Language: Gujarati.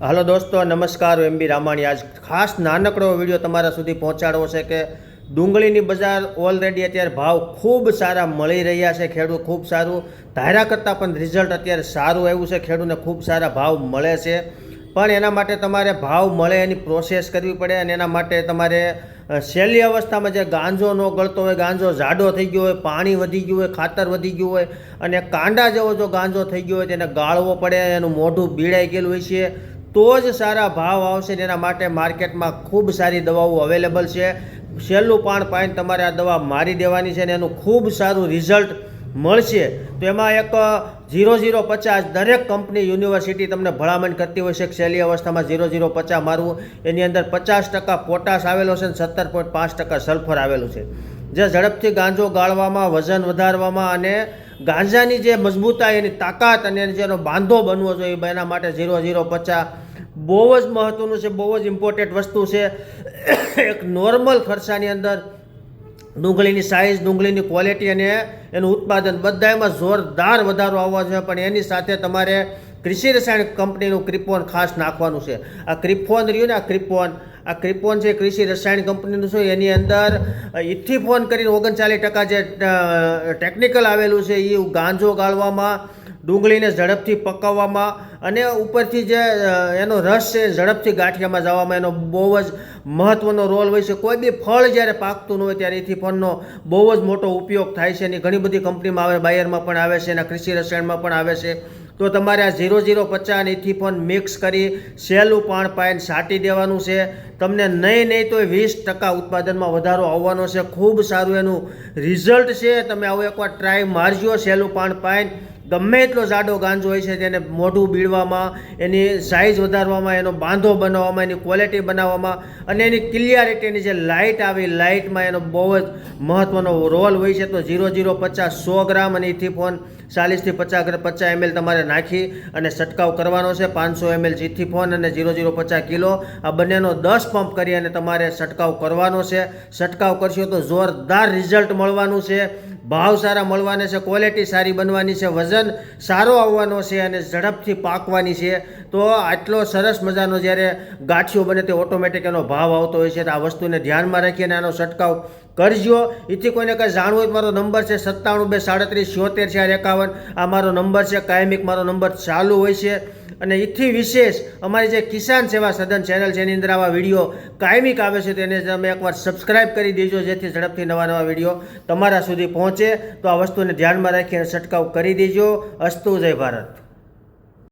હાલો દોસ્તો નમસ્કાર એમ બી રામાણી. આજ ખાસ નાનકડો વીડિયો તમારા સુધી પહોંચાડવો છે કે ડુંગળીની બજાર ઓલરેડી અત્યારે ભાવ ખૂબ સારા મળી રહ્યા છે ખેડૂત ખૂબ સારું. ધાર્યા કરતાં પણ રિઝલ્ટ અત્યારે સારું આવ્યું છે ખેડૂતને ખૂબ સારા ભાવ મળે છે. પણ એના માટે તમારે ભાવ મળે એની પ્રોસેસ કરવી પડે અને એના માટે તમારે અ, અવસ્થામાં જે ગાંજો ન ગળતો હોય ગાંજો જાડો થઈ ગયો હોય પાણી વધી ગયું હોય ખાતર વધી ગયું હોય અને કાંડા જેવો જો ગાંજો થઈ ગયો હોય તેને ગાળવો પડે એનું મોઢું બીડાઈ ગયેલું હોય છે. તો જ સારા ભાવ આવશે ને એના માટે માર્કેટમાં ખૂબ સારી દવાઓ અવેલેબલ છે. છેલ્લું પાણ પાઈને તમારે આ દવા મારી દેવાની છે ને એનું ખૂબ સારું રિઝલ્ટ મળશે. તો એમાં એક ઝીરો ઝીરો પચાસ દરેક કંપની યુનિવર્સિટી તમને ભલામણ કરતી હોય છે છેલ્લી અવસ્થામાં ઝીરો ઝીરો પચાસ મારવું. એની અંદર પચાસ ટકા પોટાશ આવેલો છે અને સત્તર પોઈન્ટ પાંચ ટકા સલ્ફર આવેલું છે. જે ઝડપથી ગાંજો ગાળવામાં, વજન વધારવામાં અને ગાંજાની જે મજબૂતાઈ, એની તાકાત અને જેનો બાંધો બનવો જોઈએ, એના માટે ઝીરો ઝીરો પચાસ બહુ જ મહત્ત્વનું છે, બહુ જ ઇમ્પોર્ટન્ટ વસ્તુ છે. એક નોર્મલ ખર્ચાની અંદર ડુંગળીની સાઇઝ ડુંગળીની ક્વોલિટી અને એનું ઉત્પાદન બધામાં જોરદાર વધારો આવવો છે પણ એની સાથે તમારે કૃષિ રસાયણ કંપનીનું ક્રિપોન ખાસ નાખવાનું છે. આ ક્રિપોન રહ્યું ને, આ ક્રિપોન આ ક્રિપોન છે, કૃષિ રસાયણ કંપનીનું છે, એની અંદર ઇથિફોન કરીને ઓગણચાલીસ ટકા જે ટેકનિકલ આવેલું છે એ ગાંજો ગાળવામાં, ડુંગળીને ઝડપથી પકાવવામાં અને ઉપરથી જે એનો રસ છે, ઝડપથી ગાંઠિયામાં જવામાં, એનો બહુ જ મહત્ત્વનો રોલ હોય છે. કોઈ બી ફળ જ્યારે પાકતું ન હોય ત્યારે એથી ફળનો બહુ જ મોટો ઉપયોગ થાય છે એની ઘણી બધી કંપનીમાં આવે, બાયરમાં પણ આવે છે, એના કૃષિ રસાયણમાં પણ આવે છે. તો તમારે આ ઝીરો ઝીરો પચાસ એથી પણ મિક્સ કરી સહેલું પાણ પાઈને છાંટી દેવાનું છે. તમને નહીં નહીં તો વીસ ટકા ઉત્પાદનમાં વધારો આવવાનો છે. ખૂબ સારું એનું રિઝલ્ટ છે. તમે આવું એકવાર ટ્રાય મારજો સહેલું પાણ પાઈને. ગમે એટલો જાડો ગાંજો હોય છે તેને મોઢું બીડવામાં, એની સાઇઝ વધારવામાં, એનો બાંધો બનાવવામાં, એની ક્વોલિટી બનાવવામાં અને એની ક્લિયરિટીની જે લાઇટ આવી લાઇટમાં એનો બહુ જ મહત્ત્વનો રોલ હોય છે. તો ઝીરો ઝીરો પચાસ સો ગ્રામ અને એથી ફોન ચાલીસથી પચાસ પચાસ એમએલ તમારે નાખી અને છંટકાવ કરવાનો છે. પાંચસો એમએલ જીથી ફોન અને ઝીરો ઝીરો પચાસ કિલો આ બંનેનો દસ પંપ કરી અને તમારે છંટકાવ કરવાનો છે. છંટકાવ કરશો તો જોરદાર રિઝલ્ટ મળવાનું છે. ભાવ સારા મળવાના છે ક્વોલિટી સારી બનવાની છે, વજન સારો આવવાનો છે અને ઝડપથી પાકવાની છે. તો આટલો સરસ મજાનો જ્યારે ગાંઠિયો બને તે ઓટોમેટિક એનો ભાવ આવતો હોય છે. તો આ વસ્તુને ધ્યાનમાં રાખીને આનો છંટકાવ કરજો. એથી કોઈને કંઈ જાણવું હોય મારો નંબર છે સત્તાણું બે સાડત્રીસ છોતેર ચાર એકાવન. આ મારો નંબર છે, કાયમિક મારો નંબર ચાલુ હોય છે. અને એથી વિશેષ અમારી જે કિસાન સેવા સદન ચેનલ છે, એની અંદર આવા વીડિયો કાયમિક આવે છે તેને તમે એકવાર સબસ્ક્રાઇબ કરી દેજો, જેથી ઝડપથી નવા નવા વીડિયો તમારા સુધી પહોંચે. તો આ વસ્તુને ધ્યાનમાં રાખીને છંટકાવ કરી દેજો. અસ્તુ, જય ભારત.